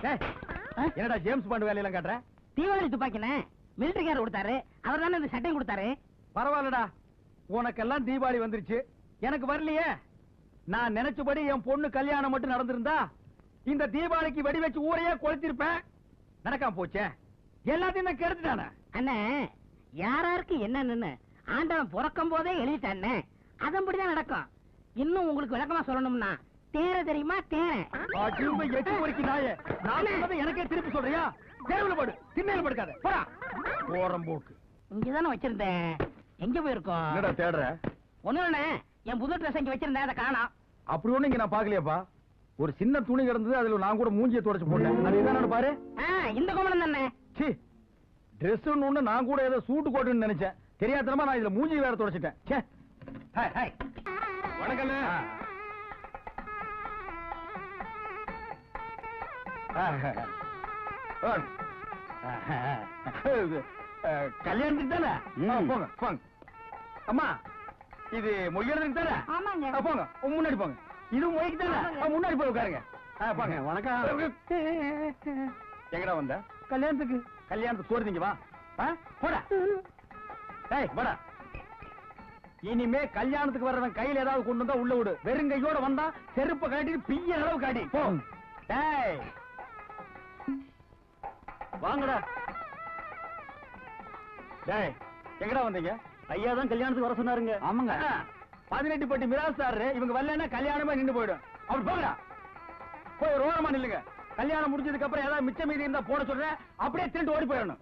என்னடா James bond வேலையெல்லாம் காட்டுற? தீபாவளி துப்பாக்கினே மிலிட்டரிக்காரர் கொடுத்தாரு. அவர் தானே இந்த சட்டையும் கொடுத்தாரு. பரவாயில்லடா. உனக்கெல்லாம் தீபாவளி வந்துருச்சு. எனக்கு வரலையே. நான் நினைச்சபடி என் பொண்ணு கல்யாணம் மட்டும் நடந்திருந்தா இந்த தீபாவளிக்கு வெடி வச்சு ஊரையே கொளுத்திருப்பேன். நடக்காம போச்சே. எல்லாத்தையும் நான் கெடுத்துட்டானே. அண்ணே யாராருக்கு என்னன்னு ஆண்டவன் பிறக்கும் போதே எழுதிட்டானே. அதன்படிதான் நடக்கும். இன்னும் உங்களுக்கு விளக்கமா சொல்லணும்னா தேர தெரியுமா? தேர எட்டு பொறுக்கி நாயே. நான் எனக்கே திருப்பி சொல்றியா? தேர்வுல படு. திண்ணையில படுக்காத. போடா. ஓரம் போக்கு இங்கதானே வச்சிருந்தேன். எங்க போயிருக்கோம்? என்னடா தேடுற? ஒண்ணு ஒண்ணு என் புது ட்ரெஸ் இங்க வச்சிருந்தேன். அதை காணோம். அப்படி ஒண்ணு இங்க நான் பாக்கலையாப்பா ஒரு சின்ன துணி கிடந்தது அதுல நான் கூட மூஞ்சியை தொடச்சு போட்டேன். அது இதானு பாரு? இந்த கோமணம் தானே. சி. ட்ரெஸ் ஒண்ணு நான் கூட ஏதோ சூட்டு கோட்டுன்னு நினைச்சேன். தெரியாதனமா நான் இதுல மூஞ்சி வேற தொடச்சிட்டேன். ச்சே. கல்யாணத்துக்கு தானே? போங்க போங்க. அம்மா இது மொய்யறதுக்கு தானே? போங்க உம், முன்னாடி போங்க. இது மொய்க்கு தானே? முன்னாடி போய் உட்காருங்க. ஆ, போங்க. வணக்கம். எங்கடா வந்த? கல்யாணத்துக்கு. கல்யாணத்துக்கு போறதீங்க வா. போடா. ஏய் போடா. இனிமே கல்யாணத்துக்கு வர்றவன் கையில ஏதாவது கொண்டு வந்தா உள்ள விடு. வெறும் கையோட வந்தா செருப்ப காட்டிட்டு பிய்ய அளவு காட்டி போ. டேய். வாங்கடா. டேய் எங்கடா வந்தீங்க? ஐயா தான் கல்யாணத்துக்கு வர சொன்னாருங்க. ஆமாங்க. பதினெட்டு பட்டி மிராஸ்தாரு இவங்க வரலன்னா கல்யாணமே நின்னு போயிடும். அப்படி போங்கடா. போய் ஒரு ஓரமா நில்லுங்க. கல்யாணம் முடிஞ்சதுக்கு அப்புறம் ஏதாவது மிச்ச மீதி இருந்தா போட சொல்றேன். அப்படியே திருட்டு ஓடி போயிடணும்.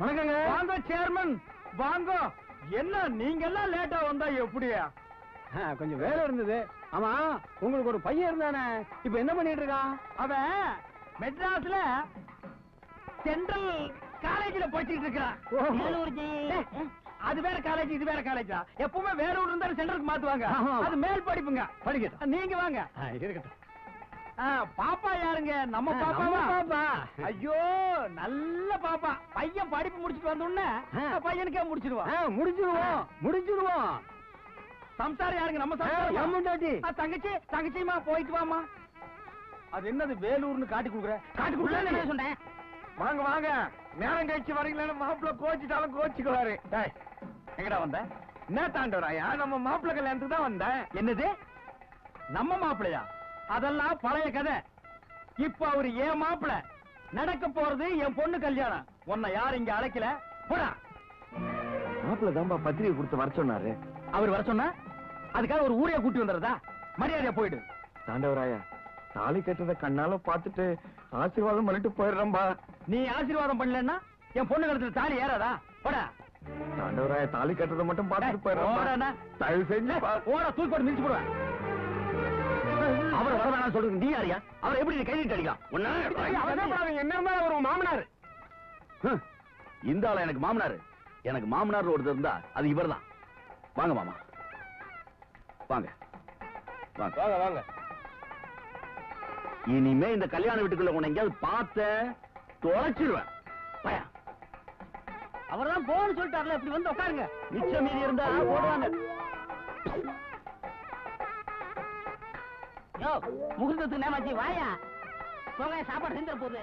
வணக்கங்க. வாங்க சேர்மன் வாங்க. என்ன நீங்க எல்லாம் லேட்டா வந்தா எப்படியா? கொஞ்சம் வேலை இருந்தது. ஆமா உங்களுக்கு ஒரு பையன் இருந்தானே. இப்ப என்ன பண்ணிட்டு இருக்கான்? அவன் மெட்ராஸ்ல சென்ட்ரல் காலேஜ்ல படிச்சிட்டு இருக்கிறான் அது வேற காலேஜ் இது வேற காலேஜா எப்பவுமே வேற இருந்தாலும் சென்டருக்கு மாத்துவாங்க. அது மேல் படிப்புங்க. படிக்கட்டும். நீங்க வாங்க. இருக்கட்டும். பாப்பா யாருங்க? நம்ம பாப்பாவா? பாப்பா. ஐயோ நல்ல பாப்பா. பையன் படிப்பு முடிச்சிட்டு வந்த உடனே ஆ. பையனுக்கே முடிச்சிருவான். முடிச்சிருவோம். முடிச்சிருவோம். சம்சாரம் யாருங்க? நம்ம சம்சாரம். தங்கச்சி தங்கச்சிமா போயிட்டு வாமா அது என்னது வேலூர்னு காட்டி கொடுக்குற? காட்டி உள்ளார என்ன கொடுக்குற சொன்னேன். வாங்க வாங்க. நேரம் கழிச்சு வரீங்களா மாப்பிள்ள கோச்சிட்டாலும் கோச்சிக்குவாரு. டேய், எங்கடா வந்த? என்ன தாண்டவராயா நம்ம மாப்பிள்ள கல்யாணத்துக்கு தான் வந்தேன் என்னது? நம்ம மாப்பிள்ளையா? அதெல்லாம் பழைய கதை. இப்ப அவரு ஏன் மாப்பிள்ள. நடக்க போறது என் பொண்ணு கல்யாணம். உன்னை யார் இங்க அழைக்கல. போடா. மாப்பிள்ள தான்பா பத்திரிகை கொடுத்து வர சொன்னாரு. அவர் வர சொன்னா? அதுக்காக ஒரு ஊரைய கூட்டி வந்துடுறதா? மரியாதையா போயிடு. தாண்டவராயா தாலி கட்டுறத கண்ணால பாத்துட்டு ஆசீர்வாதம் பண்ணிட்டு போயிடுறேன்பா. நீ ஆசீர்வாதம் பண்ணலன்னா என் பொண்ணு கழுத்துல தாலி ஏறாதா? போடா. தாலி கட்டுறத மட்டும் பாத்துட்டு ஓடா. போயிடுறேன் தயவு செஞ்சு. ஓட தூக்கி போட்டு மிதிச்சு போடுவேன். அவரை வர வேணாம் சொல்றது நீ யாரியா அவரை எப்படி நீ கைதிட்டு அடிக்கலாம்? என்ன ஒரு மாமனார். இந்த ஆளா எனக்கு மாமனாரு. எனக்கு மாமனார் ஒருத்தர் இருந்தா அது இவர்தான். வாங்க மாமா. வாங்க. வாங்க. வாங்க வாங்க. இனிமே இந்த கல்யாண வீட்டுக்குள்ள உன்னை எங்கேயாவது பார்த்த தொலைச்சிருவேன் அவர்தான் போன்னு சொல்லிட்டார்ல இப்படி வந்து உட்காருங்க. மிச்சம் மீதி இருந்தா போடுவாங்க. யோ முகூர்த்தத்துக்கு நேமாச்சு வாயா. போங்க சாப்பாடு செஞ்சிட போகுது.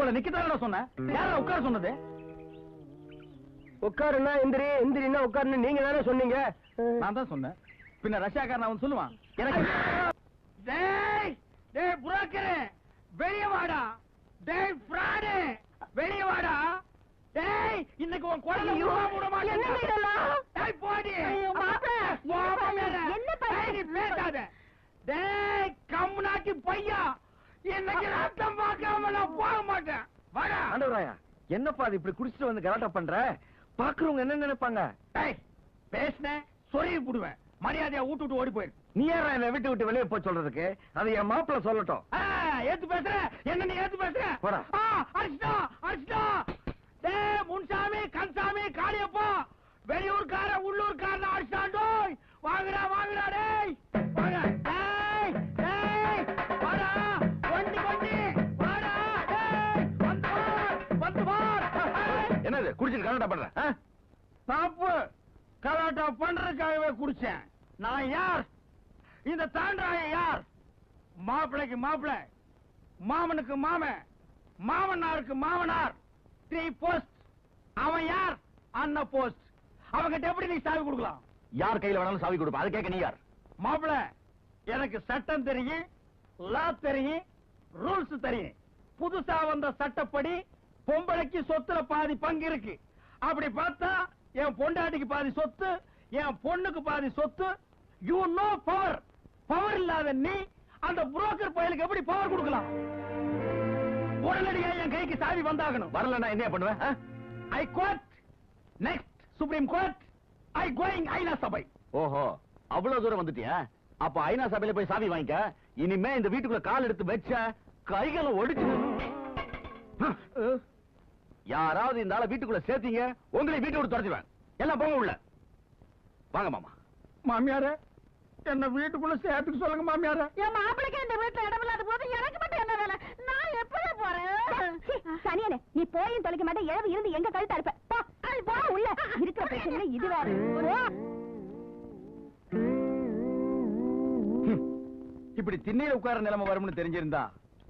உங்களை நிக்கத்தானடா சொன்னேன். யாரா உட்கார சொன்னது? உட்காருன்னா எந்திரி எந்திரின்னா உட்காருன்னு நீங்க தானே சொன்னீங்க. நான் தான் சொன்னேன். பின்ன ரஷ்யாக்காரன் அவன் சொல்லுவான். எனக்கு டேய் டேய் புரோக்கர் வெளிய வாடா. டேய் ஃப்ராடு வெளிய வாடா. டேய் இன்னைக்கு உன் குழந்தை உருவா விட மாட்டேன்? டேய் போடி. என்ன பண்ண? டேய், நீ பேசாத. டேய் கம்முனாட்டி பையா. இன்னைக்கு ரத்தம் பார்க்காம நான் போக மாட்டேன் வாடா ஆண்டவராயா என்னப்பா அது இப்படி குடிச்சிட்டு வந்து கலாட்டா பண்ற? பாக்குறவங்க என்ன நினைப்பாங்க? பேசுனேன் சொருகி புடுவேன். மரியாதையா விட்டு விட்டு ஓடி போயிரு. நீ யாரா என்ன விட்டு விட்டு வெளியே போய் சொல்றதுக்கு? அது என் மாப்பிள்ள சொல்லட்டும். ஏத்து பேசுற. என்ன நீ ஏத்து பேசுற? போடா. அடிச்சிட்டா அடிச்சிட்டா டேய் முன்சாமி கன்சாமி காளியப்பா. வெளியூர்கார உள்ளூர்காரன அடிச்சாண்டோய் வாங்குடா வாங்குடா டேய். என்னது குடிச்சிட்டு கலாட்டா பண்ற? தப்பு கலாட்டா பண்றதுக்காகவே குடிச்சேன். நான் யார்? இந்த தாண்டாய யார்? மாப்பிளைக்கு மாப்பிளை மாமனுக்கு மாமன் மாமனாருக்கு மாமனார். த்ரீ போஸ்ட் அவன் யார்? அண்ண போஸ்ட் அவங்கிட்ட எப்படி நீ சாவி கொடுக்கலாம்? யார் கையில வேணாலும் சாவி கொடுப்பா அது கேட்க நீ யார்? மாப்பிள எனக்கு சட்டம் தெரியும் லா தெரியும் ரூல்ஸ் தெரியும். புதுசா வந்த சட்டப்படி பொம்பளைக்கு சொத்துல பாதி பங்கு இருக்கு. அப்படி பார்த்தா என் பொண்டாட்டிக்கு பாதி சொத்து என் பொண்ணுக்கு பாதி சொத்து. யூ நோ பவர் பவர் இல்லாத நீ அந்த புரோக்கர் பயலுக்கு எப்படி பவர் கொடுக்கலாம்? உடனடியா என் கைக்கு சாவி வந்தாகணும். வரலன்னா என்ன பண்ணுவேன்? I court next Supreme Court I going ஐநா சபை ஓஹோ அவ்வளவு தூரம் வந்துட்டியா? அப்ப ஐநா சபையில போய் சாவி வாங்கிக்க. இனிமே இந்த வீட்டுக்குள்ள கால் எடுத்து வச்ச கைகளை ஒடிச்சு யாராவது இந்த ஆளை வீட்டுக்குள்ள சேர்த்தீங்க உங்களை வீட்டை விட்டு துரத்துவேன் எல்லாம் போங்க உள்ள. வாங்க மாமா. மாமியாரே என்ன வீட்டுக்குள்ள சேர்த்துக்க சொல்லுங்க மாமியாரே. என் மாப்பிளைக்கு இந்த வீட்டுல இடம் இல்லாத போது எனக்கு மட்டும் என்ன வேலை? நான் எப்படி போறேன்? சனியனே நீ போயும் தொலைக்க மாட்டே இழவு இருந்து எங்க கழுத்தா இருப்ப? போ. உள்ள. இருக்கிற பிரச்சனை இது வேற. இப்படி திண்ணையில உட்கார நிலைமை வரும்னு தெரிஞ்சிருந்தா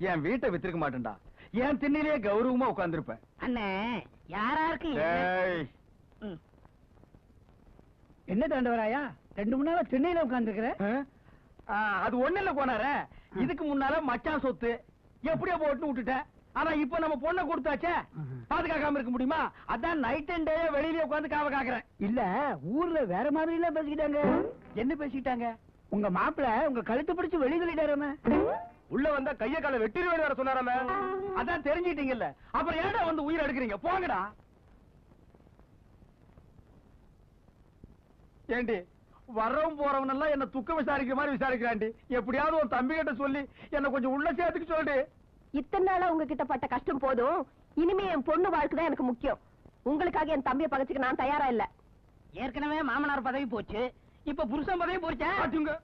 என் வீட்டை வித்திருக்க மாட்டேன்டா. என் திண்ணையிலேயே கௌரவமா உட்கார்ந்திருப்பேன் அண்ணே யாராருக்கு என்ன- தாண்டவராயா? ரெண்டு மூணு நாளா சென்னையில உட்கார்ந்துருக்கிற? அது ஒண்ணு இல்ல போனாரே இதுக்கு முன்னால மச்சான் சொத்து. எப்படியோ போட்டு விட்டுட்டேன் ஆனா இப்ப நம்ம பொண்ணை கொடுத்தாச்சே. பாதுகாக்காம இருக்க முடியுமா? அதான் நைட் அண்ட் டே வெளியில உட்கார்ந்து காவ காக்குறேன். இல்ல ஊர்ல வேற மாதிரி எல்லாம் பேசிக்கிட்டாங்க. என்ன பேசிட்டாங்க உங்க மாப்பிள்ள உங்க கழுத்து பிடிச்சு வெளிய தள்ளிட்டாராம உள்ள வந்தா கைய கால வெட்டிடுவேன் வேற சொன்னாராமே. அதான் தெரிஞ்சிட்டீங்கல்ல. அப்புறம் ஏன்டா வந்து உயிர் எடுக்கிறீங்க? போங்கடா. ஏண்டி வரவும் போறவன் எல்லாம் என்ன துக்க விசாரிக்கிற மாதிரி விசாரிக்கிறாண்டி. எப்படியாவது ஒரு தம்பி கிட்ட சொல்லி என்ன கொஞ்சம் உள்ள சேர்த்துக்க சொல்லுடி. இத்தனை நாளா உங்ககிட்ட பட்ட கஷ்டம் போதும். இனிமே என் பொண்ணு வாழ்க்கை தான் எனக்கு முக்கியம். உங்களுக்காக என் தம்பியை பகச்சுக்க நான் தயாரா இல்ல. ஏற்கனவே மாமனார் பதவி போச்சு. இப்ப புருஷன் பதவி போச்சா? பாத்துங்க